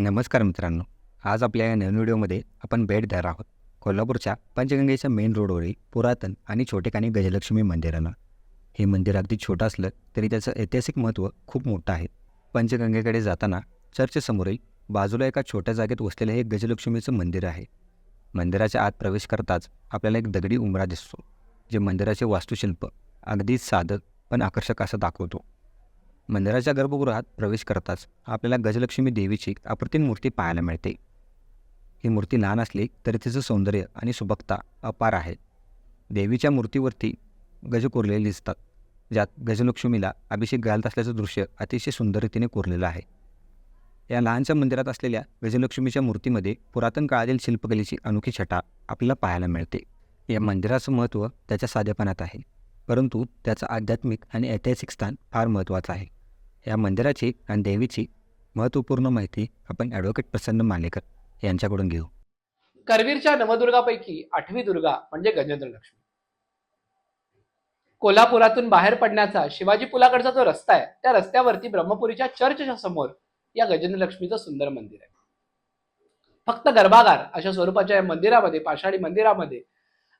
नमस्कार मित्रांनो. आज आपल्या या नवीन व्हिडिओमध्ये आपण भेट देणार आहोत कोल्हापूरच्या पंचगंगेच्या मेन रोडवरील पुरातन आणि छोटेखानी गजलक्ष्मी मंदिराला हे मंदिर अगदी छोटं असलं तरी त्याचं ऐतिहासिक महत्त्व खूप मोठं आहे. पंचगंगेकडे जाताना चर्चसमोरील बाजूला एका छोट्या जागेत वसलेलं हे गजलक्ष्मीचं मंदिर आहे. मंदिराच्या आत प्रवेश करताच आपल्याला एक दगडी उंबरा दिसतो जे मंदिराचे वास्तुशिल्प अगदी साधं पण आकर्षक असं दाखवतो. मंदिराच्या गर्भगृहात प्रवेश करताच आपल्याला गजलक्ष्मी देवीची अप्रतिम मूर्ती पाहायला मिळते. ही मूर्ती लहान असली तरी तिचं सौंदर्य आणि सुबकता अपार आहे. देवीच्या मूर्तीवरती गज कोरलेले दिसतात ज्यात गजलक्ष्मीला अभिषेक घालत असल्याचं दृश्य अतिशय सुंदर रीतीने कोरलेलं आहे. या लहानशा मंदिरात असलेल्या गजलक्ष्मीच्या मूर्तीमध्ये पुरातन काळातील शिल्पकलेची अनोखी छटा आपल्याला पाहायला मिळते. या मंदिराचं महत्त्व त्याच्या साधेपणात आहे परंतु त्याचं आध्यात्मिक आणि ऐतिहासिक स्थान फार महत्त्वाचं आहे. या मंदिराची आणि देवीची महत्त्वपूर्ण माहिती आपण ॲडव्होकेट प्रसन्न मालेकर यांच्याकडून घेऊ. करवीरच्या नवदुर्गापैकी आठवी दुर्गा म्हणजे गजेंद्र लक्ष्मी. कोल्हापुरातून बाहेर पडण्याचा शिवाजी पुलाकडचा जो रस्ता आहे त्या रस्त्यावरती ब्रह्मपुरीच्या चर्चच्या समोर या गजेंद्र लक्ष्मीचं सुंदर मंदिर आहे. फक्त गर्भागार अशा स्वरूपाच्या या मंदिरामध्ये पाषाणी मंदिरामध्ये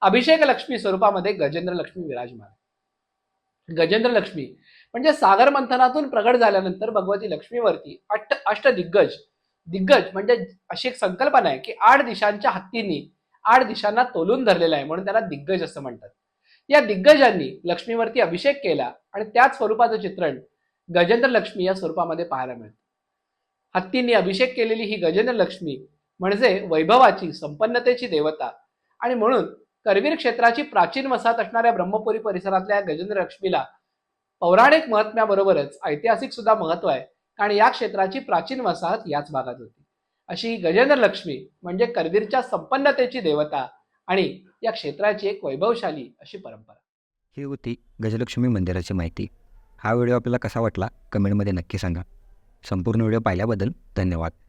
अभिषेक लक्ष्मी स्वरूपामध्ये गजेंद्र लक्ष्मी विराजमान गजेंद्र लक्ष्मी म्हणजे सागर मंथनातून प्रगट झाल्यानंतर भगवती लक्ष्मीवरती अष्ट अष्टदिग्गज दिग्गज म्हणजे अशी एक संकल्पना आहे की आठ दिशांच्या हत्तींनी आठ दिशांना तोलून धरलेला आहे म्हणून त्याला दिग्गज असं म्हणतात. या दिग्गजांनी लक्ष्मीवरती अभिषेक केला आणि त्याच स्वरूपाचं चित्रण गजेंद्र लक्ष्मी या स्वरूपामध्ये पाहायला मिळतं. हत्तींनी अभिषेक केलेली ही गजेंद्र लक्ष्मी म्हणजे वैभवाची संपन्नतेची देवता. आणि म्हणून करवीर क्षेत्राची प्राचीन वसाहत असणाऱ्या ब्रह्मपुरी परिसरातल्या गजेंद्र लक्ष्मीला पौराणिक महत्म्याबरोबरच ऐतिहासिक सुद्धा महत्त्व आहे. कारण या क्षेत्राची प्राचीन वसाहत याच भागात होती. अशी गजेंद्र लक्ष्मी म्हणजे करवीरच्या संपन्नतेची देवता आणि या क्षेत्राची एक वैभवशाली अशी परंपरा. ही होती गजलक्ष्मी मंदिराची माहिती. हा व्हिडिओ आपल्याला कसा वाटला कमेंटमध्ये नक्की सांगा. संपूर्ण व्हिडिओ पाहिल्याबद्दल धन्यवाद.